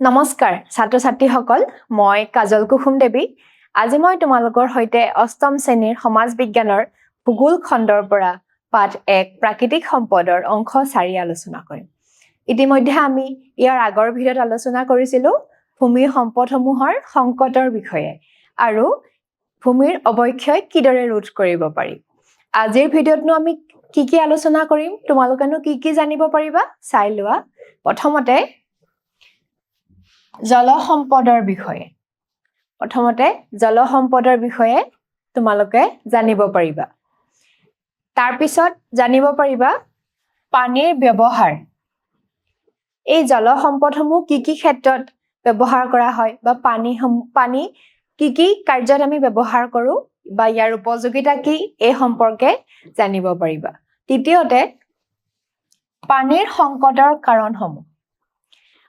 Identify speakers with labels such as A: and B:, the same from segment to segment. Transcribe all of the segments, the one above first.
A: নমস্কাৰ ছাত্ৰ ছাত্ৰীসকল মই কাজল কুসুম দেৱী। আজি মই তোমালোকৰ সৈতে অষ্টম শ্ৰেণীৰ সমাজ বিজ্ঞানৰ ভূগোল খণ্ডৰ পৰা পাঠ এক প্ৰাকৃতিক সম্পদৰ অংশ চাৰি আলোচনা কৰিম। ইতিমধ্যে আমি ইয়াৰ আগৰ ভিডিঅ'ত আলোচনা কৰিছিলোঁ ভূমিৰ সম্পদসমূহৰ সংকটৰ বিষয়ে আৰু ভূমিৰ অৱক্ষয় কিদৰে ৰোধ কৰিব পাৰি। আজিৰ ভিডিঅ'তনো আমি কি কি আলোচনা কৰিম তোমালোকেনো কি কি জানিব পাৰিবা চাই লোৱা। প্ৰথমতে জলসম্পদৰ বিষয়ে। প্ৰথমতে জলসম্পদৰ বিষয়ে তোমালোকে জানিব পাৰিবা। তাৰপিছত জানিব পাৰিবা পানীৰ ব্যৱহাৰ। এই জলসম্পদসমূহ কি কি ক্ষেত্ৰত ব্যৱহাৰ কৰা হয় বা পানীসমূহ পানী কি কি কাৰ্যত আমি ব্যৱহাৰ কৰোঁ বা ইয়াৰ উপযোগিতা কি এই সম্পৰ্কে জানিব পাৰিবা। তৃতীয়তে পানীৰ সংকটৰ কাৰণসমূহ।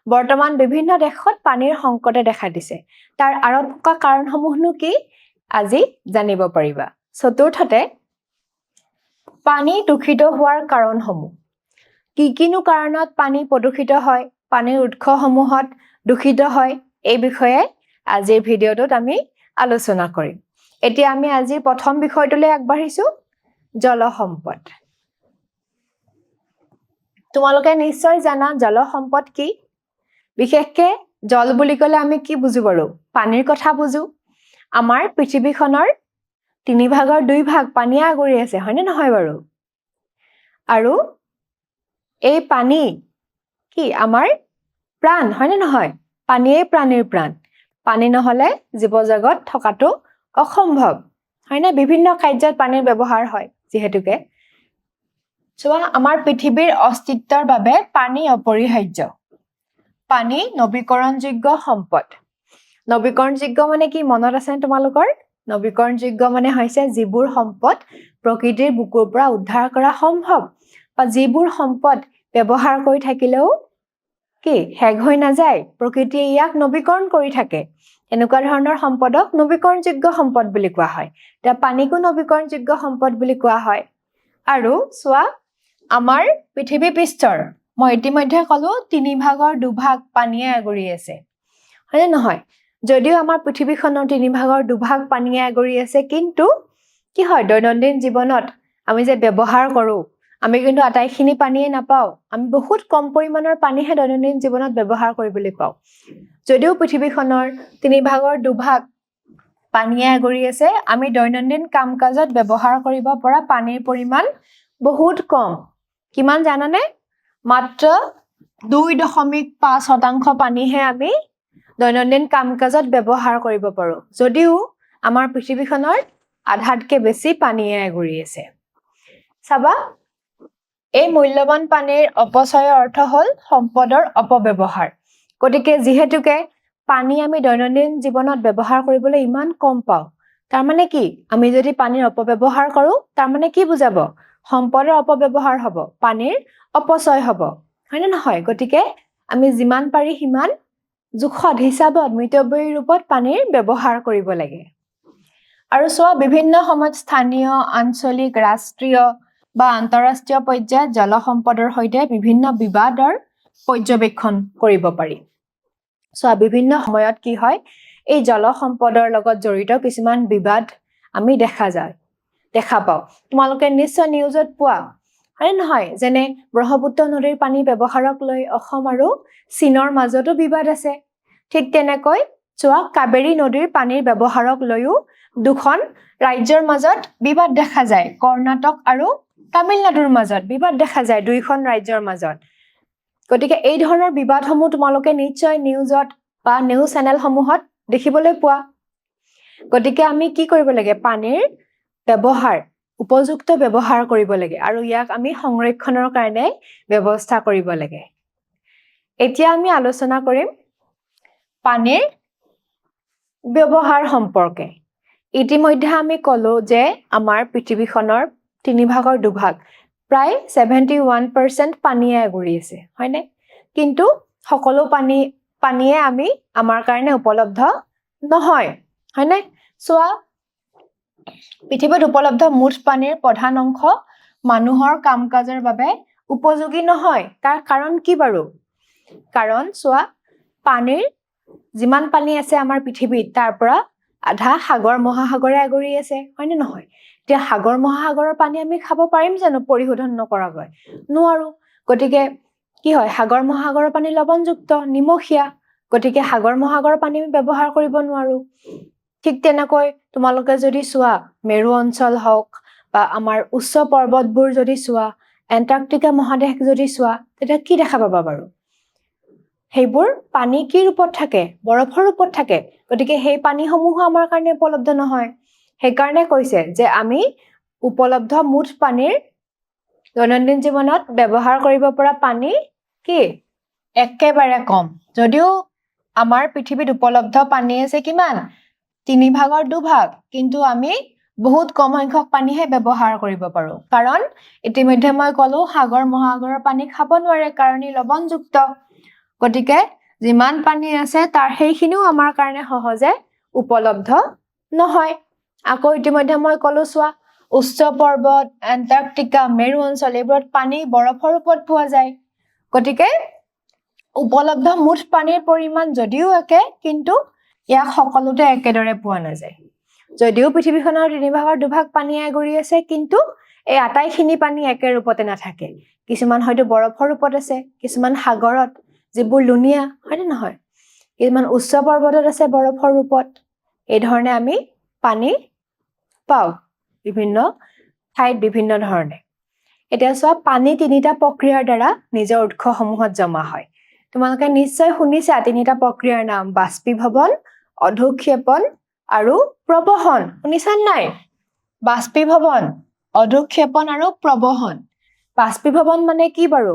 A: বৰ্তমান বিভিন্ন দেশত পানীৰ সংকটে দেখা দিছে। তাৰ আঁৰত থকা কাৰণসমূহনো কি আজি জানিব পাৰিবা। চতুৰ্থতে পানী দূষিত হোৱাৰ কাৰণসমূহ কি কিনো কাৰণত পানী প্ৰদূষিত হয় পানীৰ উৎসসমূহত দূষিত হয় এই বিষয়ে আজিৰ ভিডিঅ'টোত আমি আলোচনা কৰিম। এতিয়া আমি আজিৰ প্ৰথম বিষয়টোলৈ আগবাঢ়িছো জলসম্পদ। তোমালোকে নিশ্চয় জানা জলসম্পদ কি? বিশেষকে জল বুলি ক'লে আমি কি বুজো বাৰু? পানীৰ কথা বুজো। আমাৰ পৃথিৱীখনৰ তিনি ভাগৰ দুই ভাগ পানীয়ে আগুৰি আছে হয়নে নহয় বাৰু? আৰু এই পানী কি? আমাৰ প্ৰাণ হয়নে নহয়? পানীয়ে প্ৰাণীৰ প্ৰাণ। পানী নহ'লে জীৱ জগত থকাটো অসম্ভৱ হয়নে? বিভিন্ন কাৰ্যত পানীৰ ব্যৱহাৰ হয় যিহেতুকে। চোৱা আমাৰ পৃথিৱীৰ অস্তিত্বৰ বাবে পানী অপৰিহাৰ্য। পানী নৱীকৰণযোগ্য সম্পদ। নৱীকৰণযোগ্য মানে কি? মনত আছেনে তোমালোকৰ? নৱীকৰণযোগ্য মানে হৈছে যিবোৰ সম্পদ প্ৰকৃতিৰ বুকুৰ পৰা উদ্ধাৰ কৰা সম্ভৱ। বা যিবোৰ সম্পদ ব্যৱহাৰ কৰি থাকিলেও কি? শেষ হৈ নাযায়। প্ৰকৃতিয়ে ইয়াক নৱীকৰণ কৰি থাকে। এনেকুৱা ধৰণৰ সম্পদক নৱীকৰণযোগ্য সম্পদ বুলি কোৱা হয়। এতিয়া পানীকো নৱীকৰণযোগ্য সম্পদ বুলি কোৱা হয়। আৰু চোৱা আমাৰ পৃথিৱী পৃষ্ঠৰ মই ইতিমধ্যে ক'লো তিনি ভাগৰ দুভাগ পানীয়ে আগুৰি আছে। হয়নে নহয়? যদিও আমাৰ পৃথিৱীখনৰ তিনি ভাগৰ দুভাগ পানীয়ে আগুৰি আছে কিন্তু কি হয়? দৈনন্দিন জীৱনত আমি যে ব্যৱহাৰ কৰোঁ আমি কিন্তু আটাইখিনি পানীয়ে নাপাওঁ। আমি বহুত কম পৰিমাণৰ পানীহে দৈনন্দিন জীৱনত ব্যৱহাৰ কৰিবলৈ পাওঁ। যদিও পৃথিৱীখনৰ তিনি ভাগৰ দুভাগ পানীয়ে আগুৰি আছে আমি দৈনন্দিন কাম কাজত ব্যৱহাৰ কৰিব পৰা পানীৰ পৰিমাণ বহুত কম। কিমান জানানে? মাত্ৰ দুই দশমিক পাঁচ শতাংশ পানীহে আমি দৈনন্দিন কাম কাজত ব্যৱহাৰ কৰিব পাৰোঁ। যদিও আমাৰ পৃথিৱীখনৰ আধাতকৈ বেছি পানীয়ে আগুৰি আছে। চাবা এই মূল্যৱান পানীৰ অপচয়ৰ অৰ্থ হ'ল সম্পদৰ অপব্যৱহাৰ। গতিকে যিহেতুকে পানী আমি দৈনন্দিন জীৱনত ব্যৱহাৰ কৰিবলৈ ইমান কম পাওঁ তাৰমানে কি? আমি যদি পানীৰ অপব্যৱহাৰ কৰোঁ তাৰমানে কি বুজাব? সম্পদৰ অপব্যৱহাৰ হ'ব পানীৰ অপচয় হ'ব হয়নে নহয়? গতিকে আমি যিমান পাৰি সিমান জোখত হিচাপত মিতব্যয়ী ৰূপত পানীৰ ব্যৱহাৰ কৰিব লাগে। আৰু চোৱা বিভিন্ন সময়ত স্থানীয় আঞ্চলিক ৰাষ্ট্ৰীয় বা আন্তঃৰাষ্ট্ৰীয় পৰ্যায়ত জলসম্পদৰ সৈতে বিভিন্ন বিবাদৰ পৰ্যবেক্ষণ কৰিব পাৰি। চোৱা বিভিন্ন সময়ত কি হয় এই জলসম্পদৰ লগত জড়িত কিছুমান বিবাদ আমি দেখা যায়। দেখা পাওঁ। তোমালোকে নিশ্চয় নিউজত পোৱা। হয়নে নহয়? যেনে ব্ৰহ্মপুত্ৰ নদীৰ পানী ব্যৱহাৰক লৈ অসম আৰু চীনৰ মাজতো বিবাদ আছে। ঠিক তেনেকৈ চোৱা কাবেৰী নদীৰ পানীৰ ব্যৱহাৰক লৈও দুখন ৰাজ্যৰ মাজত বিবাদ দেখা যায়। কৰ্ণাটক আৰু তামিলনাডুৰ মাজত বিবাদ দেখা যায় দুইখন ৰাজ্যৰ মাজত। গতিকে এই ধৰণৰ বিবাদসমূহ তোমালোকে নিশ্চয় নিউজত বা নিউজ চেনেলসমূহত দেখিবলৈ পোৱা। গতিকে আমি কি কৰিব লাগে? পানীৰ ব্যৱহাৰ উপযুক্ত ব্যৱহাৰ কৰিব লাগে আৰু ইয়াক আমি সংৰক্ষণৰ কাৰণে ব্যৱস্থা কৰিব লাগে। এতিয়া আমি আলোচনা কৰিম পানীৰ ব্যৱহাৰ সম্পৰ্কে। ইতিমধ্যে আমি ক'লো যে আমাৰ পৃথিৱীখনৰ তিনি ভাগৰ দুভাগ প্ৰায় ছেভেণ্টি ওৱান পাৰ্চেণ্ট পানীয়ে আগুৰি আছে হয়নে? কিন্তু সকলো পানী পানীয়ে আমি আমাৰ কাৰণে উপলব্ধ নহয় হয়নে? চোৱা পৃথিৱীত উপলব্ধ মুঠ পানীৰ প্ৰধান অংশ মানুহৰ কাম কাজৰ বাবে উপযোগী নহয়। তাৰ কাৰণ কি বাৰু? কাৰণ চোৱা পানীৰ যিমান পানী আছে আমাৰ পৃথিৱীত তাৰ পৰা আধা সাগৰ মহাসাগৰে আগুৰি আছে হয়নে নহয়? এতিয়া সাগৰ মহাসাগৰৰ পানী আমি খাব পাৰিম জানো পৰিশোধন নকৰাকৈ? নোৱাৰো। গতিকে কি হয়? সাগৰ মহাসাগৰৰ পানী লৱণযুক্ত নিমখীয়া। গতিকে সাগৰ মহাসাগৰৰ পানী আমি ব্যৱহাৰ কৰিব নোৱাৰো। ঠিক তেনেকৈ তোমালোকে যদি চোৱা মেৰু অঞ্চল হওক বা আমাৰ উচ্চ পৰ্বতবোৰ যদি চোৱা এণ্টাৰ্কটিকা মহাদেশ যদি চোৱা তেতিয়া কি দেখা পাবা বাৰু? সেইবোৰ পানী কি ৰূপত থাকে? বৰফৰ ৰূপত থাকে। গতিকে সেই পানীসমূহো আমাৰ কাৰণে উপলব্ধ নহয়। সেইকাৰণে কৈছে যে আমি উপলব্ধ মুঠ পানীৰ দৈনন্দিন জীৱনত ব্যৱহাৰ কৰিব পৰা পানী কি? একেবাৰে কম। যদিও আমাৰ পৃথিৱীত উপলব্ধ পানী আছে কিমান? তিনি ভাগৰ দুভাগ কিন্তু আমি বহুত কম সংখ্যক পানীহে ব্যৱহাৰ কৰিব পাৰো। কাৰণ ইতিমধ্যে মই ক'লো সাগৰ মহাসাগৰৰ পানী খাব নোৱাৰে কাৰণ ই লৱণযুক্ত গতিকে যিমান পানী আছে তাৰ সেইখিনিও আমাৰ কাৰণে সহজে উপলব্ধ নহয়। আকৌ ইতিমধ্যে মই ক'লো চোৱা উচ্চ পৰ্বত এণ্টাৰ্কটিকা মেৰু অঞ্চল এইবোৰত পানী বৰফৰ ৰূপত পোৱা যায়। গতিকে উপলব্ধ মুঠ পানীৰ পৰিমাণ যদিও একে কিন্তু ইয়াক সকলোতে একেদৰে পোৱা নাযায়। যদিও পৃথিৱীখনৰ তিনি ভাগৰ দুভাগ পানী আগুৰি আছে কিন্তু এই আটাইখিনি পানী একে ৰূপতে নাথাকে। কিছুমান হয়তো বৰফৰ ৰূপত আছে কিছুমান সাগৰত যিবোৰ লুণীয়া হয়নে নহয়? কিছুমান উচ্চ পৰ্বতত আছে বৰফৰ ৰূপত। এই ধৰণে আমি পানী পাওঁ বিভিন্ন ঠাইত বিভিন্ন ধৰণে। এতিয়া চোৱা পানী তিনিটা প্ৰক্ৰিয়াৰ দ্বাৰা নিজৰ উৎসসমূহত জমা হয়। তোমালোকে নিশ্চয় শুনিছা তিনিটা প্ৰক্ৰিয়াৰ নাম বাষ্পীভৱন অধুক্ষেপন আৰু প্ৰবহন। শুনিছা নাই? বাষ্পীভৱন অধুক্ষেপন আৰু প্ৰবহন। বাষ্পীভৱন মানে কি বাৰু?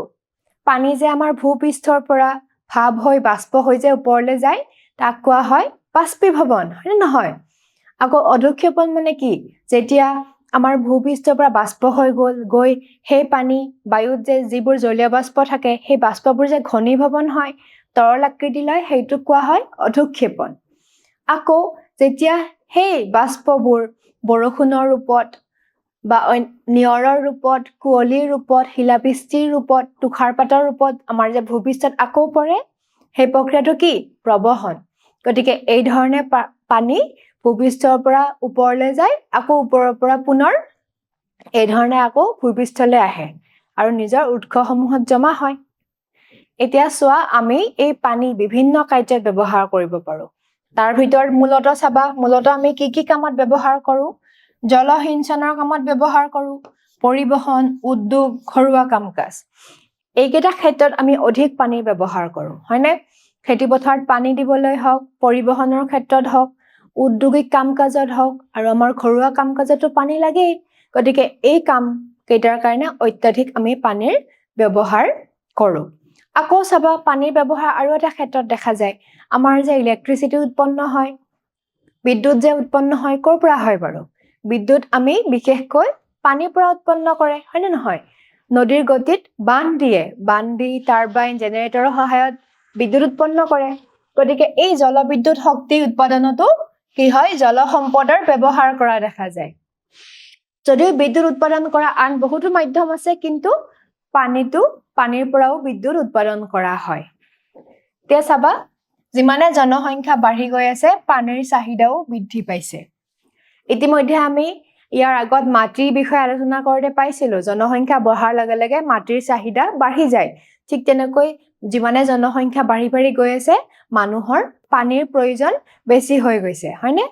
A: পানী যে আমাৰ ভূপৃষ্ঠৰ পৰা ভাৱ হৈ বাষ্প হৈ যে ওপৰলৈ যায় তাক কোৱা হয় বাষ্পীভৱন হয়নে নহয়? আকৌ অধুক্ষেপন মানে কি? যেতিয়া আমাৰ ভূপৃষ্ঠৰ পৰা বাষ্প হৈ গ'ল গৈ সেই পানী বায়ুত যে যিবোৰ জলীয় বাষ্প থাকে সেই বাষ্পবোৰ যে ঘনীভৱন হয় তৰল আকৃতি লয় সেইটোক কোৱা হয় অধুক্ষেপন আকৌ যেতিয়া সেই বাষ্পবোৰ বৰষুণৰ ৰূপত বা নিয়ৰৰ ৰূপত কুঁৱলীৰ ৰূপত শিলাবৃষ্টিৰ ৰূপত তুষাৰপাতৰ ৰূপত আমাৰ যে ভূপৃষ্ঠত আকৌ পৰে সেই প্ৰক্ৰিয়াটো কি? প্ৰবহন গতিকে এই ধৰণে পা- পানী ভূপৃষ্ঠৰ পৰা ওপৰলৈ যায় আকৌ ওপৰৰ পৰা পুনৰ এই ধৰণে আকৌ ভূপৃষ্ঠলৈ আহে আৰু নিজৰ উৎসসমূহত জমা হয়। এতিয়া চোৱা আমি এই পানী বিভিন্ন কাৰ্যত ব্যৱহাৰ কৰিব পাৰোঁ। তাৰ ভিতৰত মূলতঃ চাবা মূলতঃ আমি কি কি কামত ব্যৱহাৰ কৰোঁ? জলসিঞ্চনৰ কামত ব্যৱহাৰ কৰোঁ পৰিবহণ উদ্যোগ ঘৰুৱা কাম কাজ এইকেইটা ক্ষেত্ৰত আমি অধিক পানীৰ ব্যৱহাৰ কৰোঁ হয়নে? খেতি পথাৰত পানী দিবলৈ হওক পৰিবহণৰ ক্ষেত্ৰত হওক উদ্যোগিক কাম কাজত হওক আৰু আমাৰ ঘৰুৱা কাম কাজতো পানী লাগেই। গতিকে এই কাম কেইটাৰ কাৰণে অত্যাধিক আমি পানীৰ ব্যৱহাৰ কৰোঁ। আকৌ চাবা পানীৰ ব্যৱহাৰ আৰু এটা ক্ষেত্ৰত দেখা যায়। আমাৰ যে ইলেক্ট্ৰিচিটি উৎপন্ন হয় বিদ্যুৎ যে উৎপন্ন হয় ক'ৰ পৰা হয় বাৰু? বিদ্যুৎ আমি বিশেষকৈ পানীৰ পৰা উৎপন্ন কৰে হয়নে নহয়? নদীৰ গতিত বান্ধ দিয়ে বান্ধ দি টাৰবাইন জেনেৰেটৰৰ সহায়ত বিদ্যুৎ উৎপন্ন কৰে। গতিকে এই জলবিদ্যুৎ শক্তি উৎপাদনতো কি হয়? জল সম্পদৰ ব্যৱহাৰ কৰা দেখা যায়। যদিও বিদ্যুৎ উৎপাদন কৰা আন বহুতো মাধ্যম আছে কিন্তু পানীটো পানীৰ পৰাও বিদ্যুৎ উৎপাদন কৰা হয়। এতিয়া চাবা যিমানে জনসংখ্যা বাঢ়ি গৈ আছে পানীৰ চাহিদাও বৃদ্ধি পাইছে। ইতিমধ্যে আমি ইয়াৰ আগত মাটিৰ বিষয়ে আলোচনা কৰোঁতে পাইছিলো জনসংখ্যা বঢ়াৰ লগে লগে মাটিৰ চাহিদা বাঢ়ি যায়। ঠিক তেনেকৈ যিমানে জনসংখ্যা বাঢ়ি বাঢ়ি গৈ আছে মানুহৰ পানীৰ প্ৰয়োজন বেছি হৈ গৈছে হয়নে?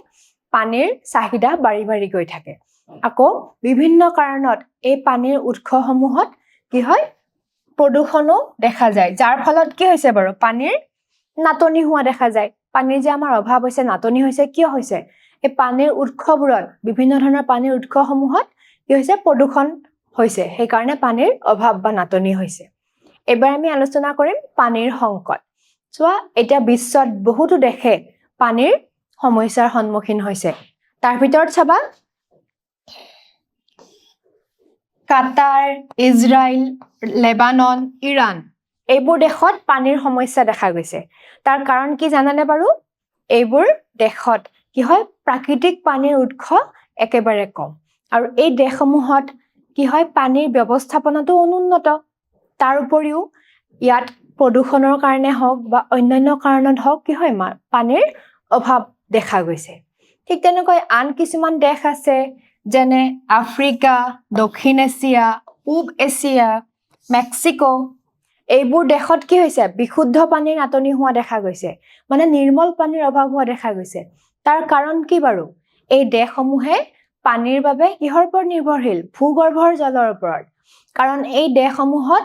A: পানীৰ চাহিদা বাঢ়ি বাঢ়ি গৈ থাকে। আকৌ বিভিন্ন কাৰণত এই পানীৰ উৎসসমূহত কি হয়? প্ৰদূষণো দেখা যায়। যাৰ ফলত কি হৈছে বাৰু? পানীৰ নাটনি হোৱা দেখা যায়। পানীৰ যে আমাৰ অভাৱ হৈছে নাটনি হৈছে কিয় হৈছে? এই পানীৰ উৎসবোৰত বিভিন্ন ধৰণৰ পানীৰ উৎসসমূহত কি হৈছে? প্ৰদূষণ হৈছে। সেইকাৰণে পানীৰ অভাৱ বা নাটনি হৈছে। এইবাৰ আমি আলোচনা কৰিম পানীৰ সংকট। চোৱা এতিয়া বিশ্বত বহুতো দেশে পানীৰ সমস্যাৰ সন্মুখীন হৈছে। তাৰ ভিতৰত চাবা কাটাৰ ইজৰাইল লেবানন ইৰাণ। এইবোৰ দেশত পানীৰ সমস্যা দেখা গৈছে। তাৰ কাৰণ কি জানানে বাৰু? এইবোৰ দেশত কি হয়? প্ৰাকৃতিক পানীৰ উৎস একেবাৰে কম। আৰু এই দেশসমূহত কি হয়? পানীৰ ব্যৱস্থাপনাটো অনুন্নত। তাৰ উপৰিও ইয়াত প্ৰদূষণৰ কাৰণে হওক বা অন্যান্য কাৰণত হওক কি হয়? পানীৰ অভাৱ দেখা গৈছে। ঠিক তেনেকৈ আন কিছুমান দেশ আছে। যেনে আফ্ৰিকা দক্ষিণ এছিয়া পূব এছিয়া মেক্সিকো এইবোৰ দেশত কি হৈছে বিশুদ্ধ পানীৰ নাটনি হোৱা দেখা গৈছে। মানে নিৰ্মল পানীৰ অভাৱ হোৱা দেখা গৈছে। তাৰ কাৰণ কি বাৰু? এই দেশসমূহে পানীৰ বাবে কিহৰ ওপৰত নিৰ্ভৰশীল? ভূগৰ্ভৰ জলৰ ওপৰত। কাৰণ এই দেশসমূহত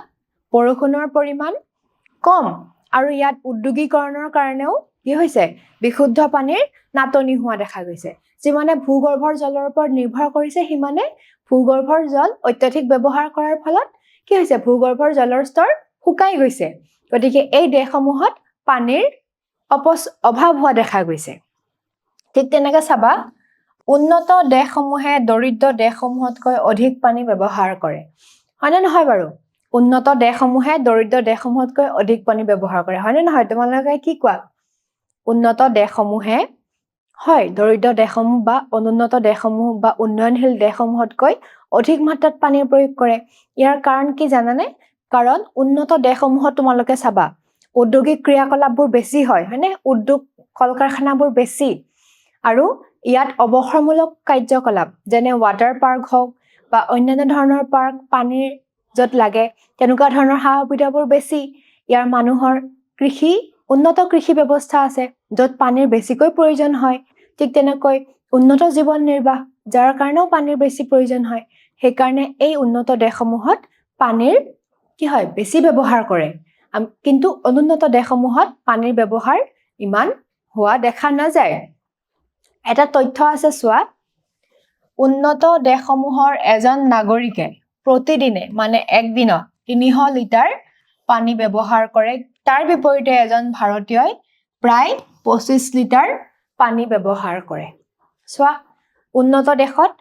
A: বৰষুণৰ পৰিমাণ কম আৰু ইয়াত উদ্যোগীকৰণৰ কাৰণেও কি হৈছে বিশুদ্ধ পানীৰ নাটনি হোৱা দেখা গৈছে। যিমানে ভূগৰ্ভৰ জলৰ ওপৰত নিৰ্ভৰ কৰিছে সিমানে ভূগৰ্ভৰ জল অত্যাধিক ব্যৱহাৰ কৰাৰ ফলত কি হৈছে? ভূগৰ্ভৰ জলৰ স্তৰ শুকাই গৈছে। গতিকে এই দেশসমূহত পানীৰ অপচ অভাৱ হোৱা দেখা গৈছে। ঠিক তেনেকে চাবা উন্নত দেশসমূহে দৰিদ্ৰ দেশসমূহতকৈ অধিক পানী ব্যৱহাৰ কৰে। হয়নে নহয় বাৰু? উন্নত দেশসমূহে দৰিদ্ৰ দেশসমূহতকৈ অধিক পানী ব্যৱহাৰ কৰে। হয়নে নহয়? তোমালোকে কি কোৱা? উন্নত দেশসমূহে হয় দৰিদ্ৰ দেশসমূহ বা অনুন্নত দেশসমূহ বা উন্নয়নশীল দেশসমূহতকৈ অধিক মাত্ৰাত পানীৰ প্ৰয়োগ কৰে। ইয়াৰ কাৰণ কি জানানে? কাৰণ উন্নত দেশসমূহত তোমালোকে চাবা ঔদ্যোগিক ক্ৰিয়াকলাপবোৰ বেছি হয় হয়নে? উদ্যোগ কল কাৰখানাবোৰ বেছি। আৰু ইয়াত অৱসৰমূলক কাৰ্যকলাপ যেনে ৱাটাৰ পাৰ্ক হওক বা অন্যান্য ধৰণৰ পাৰ্ক পানীৰ য'ত লাগে তেনেকুৱা ধৰণৰ সা সুবিধাবোৰ বেছি। ইয়াৰ মানুহৰ কৃষি উন্নত কৃষি ব্যৱস্থা আছে য'ত পানীৰ বেছিকৈ প্ৰয়োজন হয়। ঠিক তেনেকৈ উন্নত জীৱন নিৰ্বাহ যাৰ কাৰণেও পানীৰ বেছি প্ৰয়োজন হয়। সেইকাৰণে এই উন্নত দেশসমূহত পানীৰ কি হয় বেছি ব্যৱহাৰ কৰে। কিন্তু অনুন্নত দেশসমূহত পানীৰ ব্যৱহাৰ ইমান হোৱা দেখা নাযায়। এটা তথ্য আছে চোৱা। উন্নত দেশসমূহৰ এজন নাগৰিকে প্ৰতিদিনে মানে একদিনত তিনিশ লিটাৰ পানী ব্যৱহাৰ কৰে তাৰ বিপৰীতে এজন ভাৰতীয়ই প্ৰায় পঁচিছ লিটাৰ পানী ব্যৱহাৰ কৰে। চোৱা উন্নত দেশত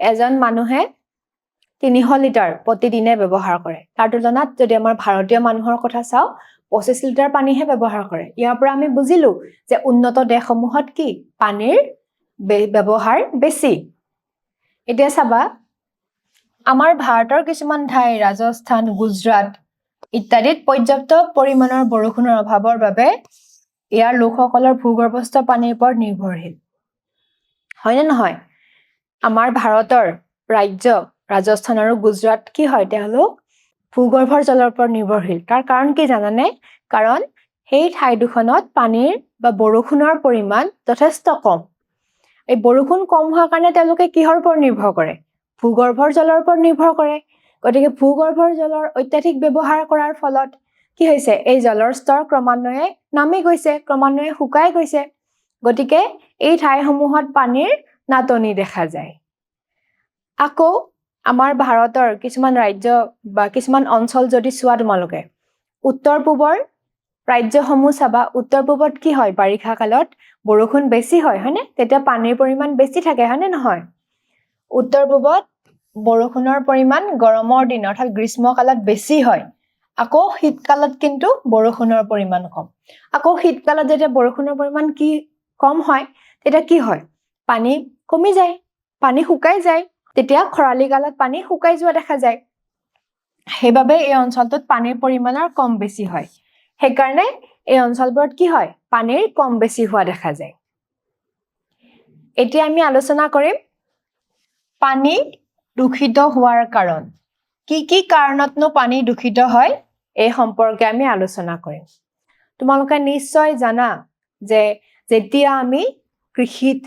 A: এজন মানুহে তিনিশ লিটাৰ প্ৰতিদিনে ব্যৱহাৰ কৰে। তাৰ তুলনাত যদি আমাৰ ভাৰতীয় মানুহৰ কথা চাওঁ পঁচিছ লিটাৰ পানীহে ব্যৱহাৰ কৰে। ইয়াৰ পৰা আমি বুজিলো যে উন্নত দেশসমূহত কি? পানীৰ ব্যৱহাৰ বেছি। এতিয়া চাবা আমাৰ ভাৰতৰ কিছুমান ঠাই ৰাজস্থান গুজৰাট ইত্যাদিত পৰ্যাপ্ত পৰিমাণৰ বৰষুণৰ অভাৱৰ বাবে ইয়াৰ লোকসকলৰ ভূগৰ্ভস্থ পানীৰ ওপৰত নিৰ্ভৰশীল। হয়নে নহয়? আমাৰ ভাৰতৰ ৰাজ্য ৰাজস্থান আৰু গুজৰাট কি হয়? তেওঁলোক ভূগৰ্ভৰ জলৰ ওপৰত নিৰ্ভৰশীল। তাৰ কাৰণ কি জানানে? কাৰণ সেই ঠাই দুখনত পানীৰ বা বৰষুণৰ পৰিমাণ যথেষ্ট কম। এই বৰষুণ কম হোৱাৰ কাৰণে তেওঁলোকে কিহৰ ওপৰত নিৰ্ভৰ কৰে? ভূগৰ্ভৰ জলৰ ওপৰত নিৰ্ভৰ কৰে। গতিকে ভূগৰ্ভৰ জলৰ অত্যাধিক ব্যৱহাৰ কৰাৰ ফলত কি হৈছে? এই জলৰ স্তৰ ক্ৰমান্বয়ে নামি গৈছে ক্ৰমান্বয়ে শুকাই গৈছে। গতিকে এই ঠাইসমূহত পানীৰ নাটনি দেখা যায়। আকৌ আমাৰ ভাৰতৰ কিছুমান ৰাজ্য বা কিছুমান অঞ্চল যদি চোৱা তোমালোকে উত্তৰ পূবৰ ৰাজ্যসমূহ চাবা উত্তৰ পূবত কি হয়? বাৰিষা কালত বৰষুণ বেছি হয় হয়নে? তেতিয়া পানীৰ পৰিমাণ বেছি থাকে হয়নে নহয়? উত্তৰ পূবত বৰষুণৰ পৰিমাণ গৰমৰ দিন অৰ্থাৎ গ্ৰীষ্মকালত বেছি হয়। আকৌ শীতকালত কিন্তু বৰষুণৰ পৰিমাণ কম। আকৌ শীতকালত যেতিয়া বৰষুণৰ পৰিমাণ কি কম হয় তেতিয়া কি হয়? পানী কমি যায় পানী শুকাই যায়। তেতিয়া খৰালি কালত পানী শুকাই যোৱা দেখা যায়। সেইবাবে এই অঞ্চলটোত পানীৰ পৰিমাণৰ কম বেছি হয়। সেইকাৰণে এই অঞ্চলবোৰত কি হয়? পানীৰ কম বেছি হোৱা দেখা যায়। এতিয়া আমি আলোচনা কৰিম পানী দূষিত হোৱাৰ কাৰণ। কি কি কাৰণতনো পানী দূষিত হয়? এই সম্পৰ্কে আমি আলোচনা কৰিম। তোমালোকে নিশ্চয় জানা যে যেতিয়া আমি কৃষিত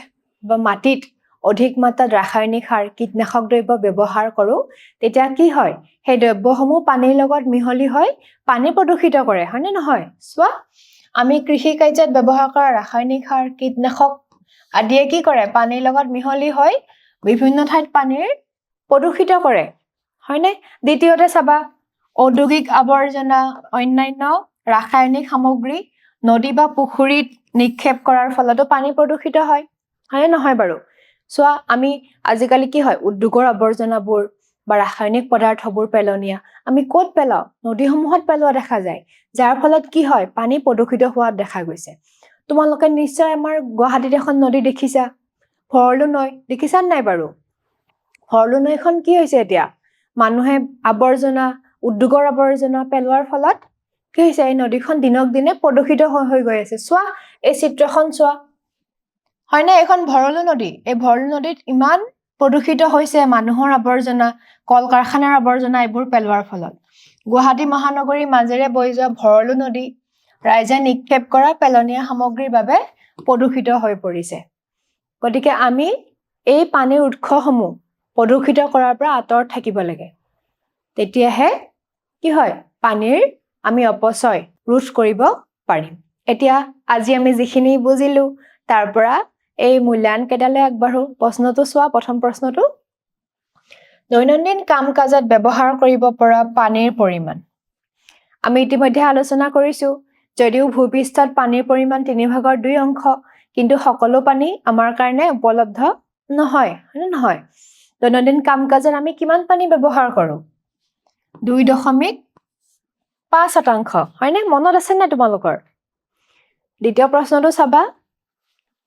A: বা মাটিত অধিক মাত্ৰাত ৰাসায়নিক সাৰ কীটনাশক দ্ৰব্য ব্যৱহাৰ কৰোঁ তেতিয়া কি হয়? সেই দ্ৰব্যসমূহ পানীৰ লগত মিহলি হৈ পানী প্ৰদূষিত কৰে হয়নে নহয়? চোৱা আমি কৃষি কাৰ্যত ব্যৱহাৰ কৰা ৰাসায়নিক সাৰ কীটনাশক আদিয়ে কি কৰে? পানীৰ লগত মিহলি হৈ বিভিন্ন ঠাইত পানীৰ প্ৰদূষিত কৰে। হয়নে? দ্বিতীয়তে চাবা ঔদ্যোগিক আৱৰ্জনা অন্যান্য ৰাসায়নিক সামগ্ৰী নদী বা পুখুৰীত নিক্ষেপ কৰাৰ ফলতো পানী প্ৰদূষিত হয়। হয়নে নহয় বাৰু? চোৱা আমি আজিকালি কি হয় উদ্যোগৰ আৱৰ্জনাবোৰ বা ৰাসায়নিক পদাৰ্থবোৰ পেলনীয়া। আমি ক'ত পেলাওঁ? নদীসমূহত পেলোৱা দেখা যায়। যাৰ ফলত কি হয় পানী প্ৰদূষিত হোৱা দেখা গৈছে। তোমালোকে নিশ্চয় আমাৰ গুৱাহাটীত এখন নদী দেখিছা। ভৰলু নৈ দেখিছা নাই বাৰু? ভৰলু নৈখন কি হৈছে এতিয়া? মানুহে আৱৰ্জনা উদ্যোগৰ আৱৰ্জনা পেলোৱাৰ ফলত কি হৈছে? এই নদীখন দিনক দিনে প্ৰদূষিত হৈ গৈ আছে। চোৱা এই চিত্ৰখন চোৱা। হয়নে? এইখন ভৰলু নদী। এই ভৰলু নদীত ইমান প্ৰদূষিত হৈছে মানুহৰ আৱৰ্জনা কল কাৰখানাৰ আৱৰ্জনা এইবোৰ পেলোৱাৰ ফলত। গুৱাহাটী মহানগৰীৰ মাজেৰে বৈ যোৱা ভৰলু নদী ৰাইজে নিক্ষেপ কৰা পেলনীয়া সামগ্ৰীৰ বাবে প্ৰদূষিত হৈ পৰিছে। গতিকে আমি এই পানীৰ উৎসসমূহ প্ৰদূষিত কৰাৰ পৰা আঁতৰত থাকিব লাগে। তেতিয়াহে কি হয় পানীৰ আমি অপচয় ৰোধ কৰিব পাৰিম। এতিয়া আজি আমি যিখিনি বুজিলো তাৰ পৰা এই মূল্যায়ন কেইটালৈ আগবাঢ়ো। প্ৰশ্নটো চোৱা প্ৰথম প্ৰশ্নটো। দৈনন্দিন কাম কাজত ব্যৱহাৰ কৰিব পৰা পানীৰ পৰিমাণ। আমি ইতিমধ্যে আলোচনা কৰিছো যদিও ভূপৃষ্ঠত পানীৰ পৰিমাণ তিনি ভাগৰ দুই অংশ কিন্তু সকলো পানী আমাৰ কাৰণে উপলব্ধ নহয় হয়নে নহয়? দৈনন্দিন কাম কাজত আমি কিমান পানী ব্যৱহাৰ কৰোঁ? দুই দশমিক পাঁচ শতাংশ। হয়নে? মনত আছে নে তোমালোকৰ? দ্বিতীয় প্ৰশ্নটো চাবা।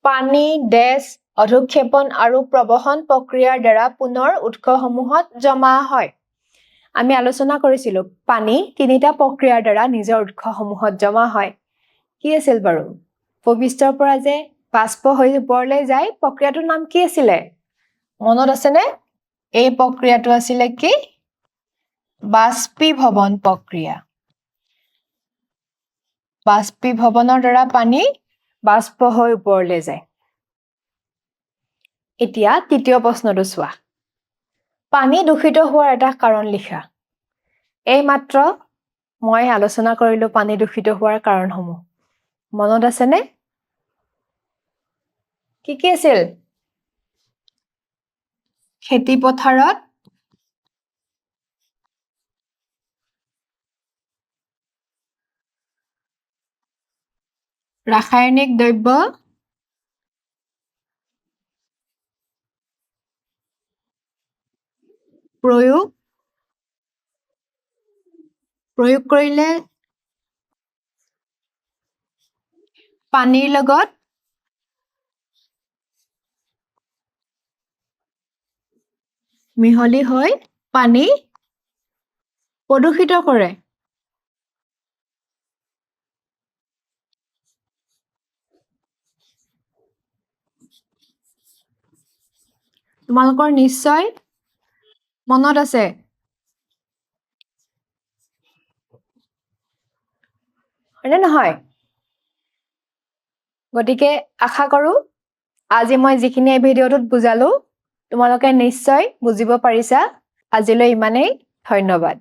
A: পানী ডেছ অধুক্ষেপণ আৰু প্ৰবহন প্ৰক্ৰিয়াৰ দ্বাৰা পুনৰ উৎসসমূহত জমা হয়। আমি আলোচনা কৰিছিলো পানী তিনিটা প্ৰক্ৰিয়াৰ দ্বাৰা নিজৰ উৎসসমূহত জমা হয়। কি আছিল বাৰু? ভূপৃষ্ঠৰ পৰা যে বাষ্প হৈ ওপৰলৈ যায় প্ৰক্ৰিয়াটোৰ নাম কি আছিলে? মনত আছেনে? এই প্ৰক্ৰিয়াটো আছিলে কি? বাষ্পীভৱন প্ৰক্ৰিয়া। বাষ্পীভৱনৰ দ্বাৰা পানী বাষ্প হৈ ওপৰলৈ যায়। এতিয়া তৃতীয় প্ৰশ্নটো চোৱা। পানী দূষিত হোৱাৰ এটা কাৰণ লিখা। এইমাত্ৰ মই আলোচনা কৰিলো পানী দূষিত হোৱাৰ কাৰণসমূহ। মনত আছেনে? কি কি আছিল? খেতি পথাৰত ৰাসায়নিক দ্ৰব্য প্ৰয়োগ প্ৰয়োগ কৰিলে পানীৰ লগত মিহলি হৈ পানী প্ৰদূষিত কৰে। তোমালোকৰ নিশ্চয় মনত আছে? হয়নে নহয়? গতিকে আশা কৰোঁ আজি মই যিখিনি ভিডিঅ'টোত বুজালো তোমালোকে নিশ্চয় বুজিব পাৰিছা। আজিলৈ ইমানেই ধন্যবাদ।